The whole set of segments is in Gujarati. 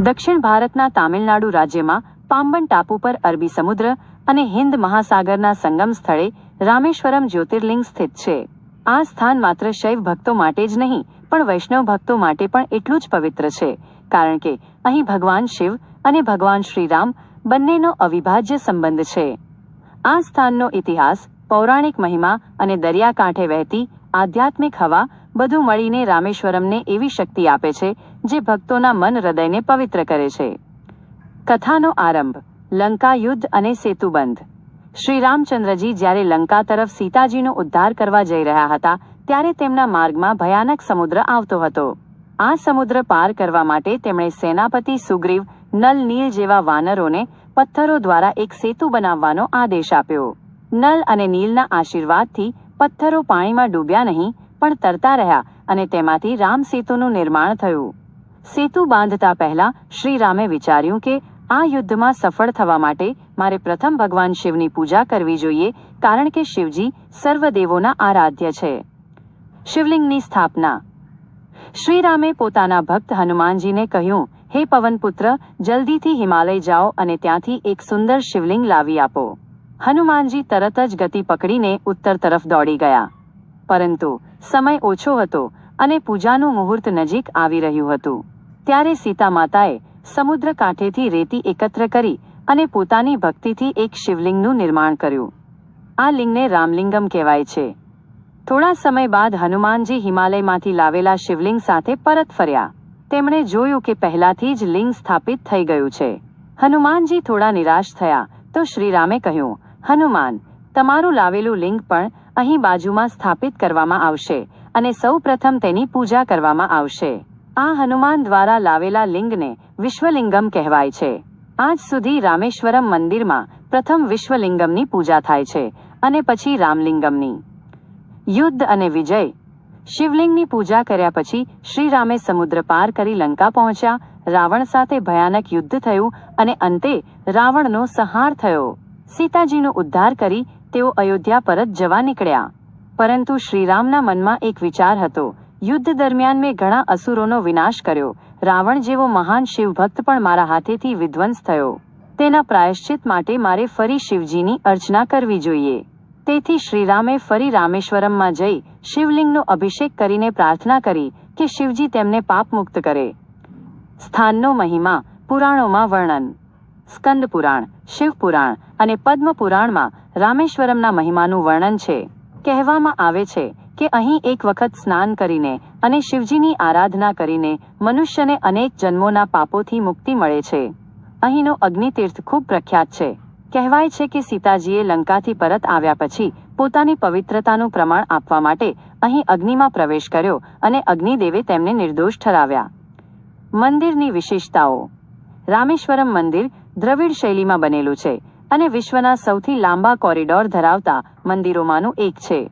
દક્ષિણ ભારતના તામિલનાડુ રાજ્યમાં પામ્બન ટાપુ પર અરબી સમુદ્ર અને હિન્દ મહાસાગરના સંગમ સ્થળે રામેશ્વરમ જ્યોતિર્લિંગ સ્થિત છે. આ સ્થાન માત્ર શૈવ ભક્તો માટે જ નહીં, પણ વૈષ્ણવ ભક્તો માટે પણ એટલું જ પવિત્ર છે, કારણ કે અહીં ભગવાન શિવ અને ભગવાન શ્રીરામ બંનેનો અવિભાજ્ય સંબંધ છે. આ સ્થાનનો ઇતિહાસ પૌરાણિક મહિમા અને દરિયાકાંઠે વહેતી આધ્યાત્મિક હવા બધું મળીને રામેશ્વરમને એવી શક્તિ આપે છે જે ભક્તોના મન હૃદયને પવિત્ર કરે છે. કથાનો આરંભ, લંકા યુદ્ધ અને સેતુબંધ શ્રી રામચંદ્રજી જ્યારે લંકા તરફ સીતાજીનો ઉદ્ધાર કરવા જઈ રહ્યા હતા, ત્યારે તેમના માર્ગમાં ભયાનક સમુદ્ર આવતો હતો. આ સમુદ્ર પાર કરવા માટે તેમણે સેનાપતિ સુગ્રીવ, નલ નીલ જેવા વાનરોને પથ્થરો દ્વારા એક સેતુ બનાવવાનો આદેશ આપ્યો. નલ અને નીલના આશીર્વાદથી પથ્થરો પાણીમાં ડૂબ્યા નહીં પણ તરતા રહ્યા અને તેમાંથી રામ સેતુનું નિર્માણ થયું. સેતુ બાંધતા પહેલા શ્રીરામે વિચાર્યું કે આ યુદ્ધમાં સફળ થવા માટે મારે પ્રથમ ભગવાન શિવની પૂજા કરવી જોઈએ કારણ કે શિવજી સર્વદેવોના આરાધ્ય છે. શિવલિંગની સ્થાપના. શ્રીરામે પોતાના ભક્ત હનુમાનજીને કહ્યું, હે પવનપુત્ર, જલ્દીથી હિમાલય જાઓ અને ત્યાંથી એક સુંદર શિવલિંગ લાવી આપો. હનુમાનજી તરત જ ગતિ પકડીને ઉત્તર તરફ દોડી ગયા. પરંતુ સમય ઓછો હતો અને પૂજાનું મુહૂર્ત નજીક આવી રહ્યું હતું. ત્યારે સીતા માતાએ સમુદ્ર કાંઠેથી રેતી એકત્ર કરી અને પોતાની ભક્તિથી એક શિવલિંગનું નિર્માણ કર્યું. આ લિંગને રામલિંગમ કહેવાય છે. થોડા સમય બાદ હનુમાનજી હિમાલયમાંથી લાવેલા શિવલિંગ સાથે પરત ફર્યા. તેમણે જોયું કે પહેલાથી જ લિંગ સ્થાપિત થઈ ગયું છે. હનુમાનજી થોડા નિરાશ થયા તો શ્રીરામે કહ્યું, હનુમાન, તમારું લાવેલું લિંગ પણ અહીં બાજુમાં સ્થાપિત કરવામાં આવશે અને સૌ પ્રથમ તેની પૂજા કરવામાં આવશે. આ હનુમાન દ્વારા લાવેલા લિંગને વિશ્વલિંગમ કહેવાય છે. આજ સુધી રામેશ્વરમ મંદિરમાં પ્રથમ વિશ્વલિંગમની પૂજા થાય છે અને પછી રામલિંગમની. યુદ્ધ અને વિજય. શિવલિંગની પૂજા કર્યા પછી શ્રીરામે સમુદ્ર પાર કરી લંકા પહોંચ્યા, રાવણ સાથે ભયાનક યુદ્ધ થયું અને અંતે રાવણનો સંહાર થયો. સીતાજીનો ઉદ્ધાર કરી તેઓ અયોધ્યા પરત જવા નીકળ્યા. પરંતુ શ્રીરામના મનમાં એક વિચાર હતો. યુદ્ધ દરમિયાન મેં ઘણા અસુરોનો વિનાશ કર્યો. રાવણ જેવો મહાન શિવભક્ત પણ મારા હાથેથી વિધ્વંસ થયો. તેના પ્રાયશ્ચિત માટે મારે ફરી શિવજીની અર્ચના કરવી જોઈએ. તેથી શ્રીરામે ફરી રામેશ્વરમમાં જઈ શિવલિંગનો અભિષેક કરીને પ્રાર્થના કરી કે શિવજી તેમને પાપમુક્ત કરે. સ્થાનનો મહિમા, પુરાણોમાં વર્ણન. સ્કંદ પુરાણ, શિવ પુરાણ અને પદ્મ પુરાણમાં રામેશ્વરમના મહિમાનું વર્ણન છે. કહેવામાં આવે છે કે અહીં એક વખત સ્નાન કરીને અને શિવજીની આરાધના કરીને મનુષ્યને અનેક જન્મોના પાપોથી મુક્તિ મળે છે. અહીંનો અગ્નિતીર્થ ખૂબ પ્રખ્યાત છે. કહેવાય છે કે સીતાજીએ લંકાથી પરત આવ્યા પછી પોતાની પવિત્રતાનું પ્રમાણ આપવા માટે અહીં અગ્નિમાં પ્રવેશ કર્યો અને અગ્નિદેવે તેમને નિર્દોષ ઠરાવ્યા. મંદિરની વિશેષતાઓ. રામેશ્વરમ મંદિર દ્રવિડ શૈલીમાં બનેલું છે અને વિશ્વના સૌથી લાંબા કોરિડોર ધરાવતા મંદિરોમાંનું એક છે.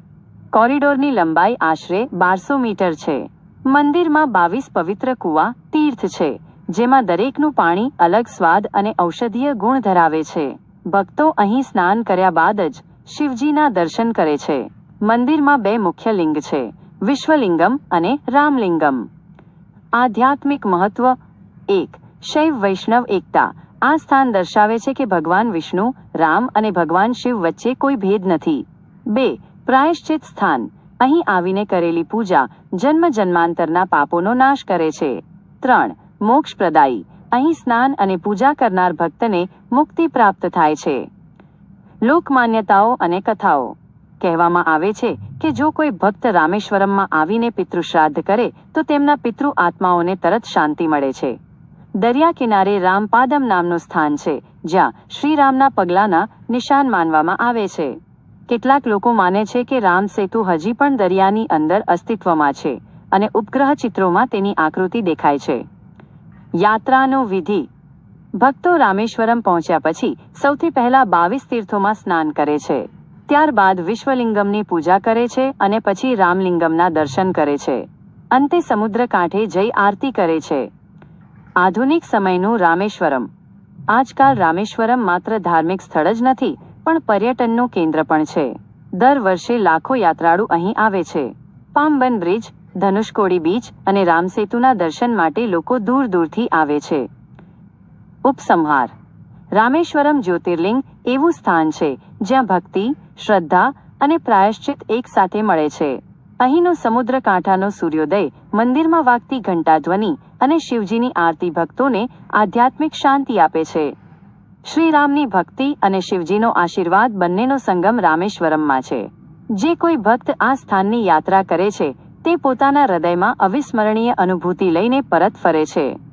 કોરિડોરની લંબાઈ આશરે બારસો મીટર છે. મંદિરમાં બાવીસ પવિત્ર કુવા, તીર્થ છે, જેમાં દરેકનું પાણી અલગ સ્વાદ અને ઔષધીય ગુણ ધરાવે છે. ભક્તો અહીં સ્નાન કર્યા બાદ જ શિવજીના દર્શન કરે છે. મંદિરમાં બે મુખ્ય લિંગ છે, વિશ્વલિંગમ અને રામલિંગમ. આધ્યાત્મિક મહત્વ એક શૈવ વૈષ્ણવ એકતા. આ સ્થાન દર્શાવે છે કે ભગવાન વિષ્ણુ, રામ અને ભગવાન શિવ વચ્ચે કોઈ ભેદ નથી. બે, પ્રાયશ્ચિત સ્થાન. અહીં આવીને કરેલી પૂજા જન્મ જન્માંતરના પાપોનો નાશ કરે છે. ત્રણ મોક્ષપ્રદાયી અહીં સ્નાન અને પૂજા કરનાર ભક્તને મુક્તિ પ્રાપ્ત થાય છે. લોકમાન્યતાઓ અને કથાઓ. કહેવામાં આવે છે કે જો કોઈ ભક્ત રામેશ્વરમમાં આવીને પિતૃશ્રાદ્ધ કરે, તો તેમના પિતૃ આત્માઓને તરત શાંતિ મળે છે. દરિયા કિનારે રામપાદમ નામનું સ્થાન છે, જ્યાં શ્રીરામના પગલાના નિશાન માનવામાં આવે છે. કેટલાક લોકો માને છે કે રામ સેતુ હજી પણ દરિયાની અંદર અસ્તિત્વમાં છે અને ઉપગ્રહ ચિત્રોમાં તેની આકૃતિ દેખાય છે. યાત્રાનો વિધિ. ભક્તો રામેશ્વરમ પહોંચ્યા પછી સૌથી પહેલા બાવીસ તીર્થોમાં સ્નાન કરે છે. ત્યારબાદ વિશ્વલિંગમની પૂજા કરે છે અને પછી રામલિંગમના દર્શન કરે છે. અંતે સમુદ્ર કાંઠે જઈ આરતી કરે છે. આધુનિક સમયનું રામેશ્વરમ. આજકાલ રામેશ્વરમ માત્ર ધાર્મિક સ્થળ જ નથી, પણ પર્યટનનું કેન્દ્ર પણ છે. દર વર્ષે લાખો યાત્રાળુ અહીં આવે છે. પામબન બ્રિજ, ધનુષકોડી બીચ અને રામસેતુના દર્શન માટે લોકો દૂર દૂરથી આવે છે. ઉપસંહાર. રામેશ્વરમ જ્યોતિર્લિંગ એવું સ્થાન છે જ્યાં ભક્તિ, શ્રદ્ધા અને પ્રાયશ્ચિત એકસાથે મળે છે. અહીંનો સમુદ્ર કાંઠાનો સૂર્યોદય મંદિરમાં વાગતી ઘંટાધ્વનિ અને શિવજીની આરતી ભક્તોને આધ્યાત્મિક શાંતિ આપે છે. શ્રીરામની ભક્તિ અને શિવજીનો આશીર્વાદ બંનેનો સંગમ રામેશ્વરમમાં છે. જે કોઈ ભક્ત આ સ્થાનની યાત્રા કરે છે, તે પોતાના હૃદયમાં અવિસ્મરણીય અનુભૂતિ લઈને પરત ફરે છે.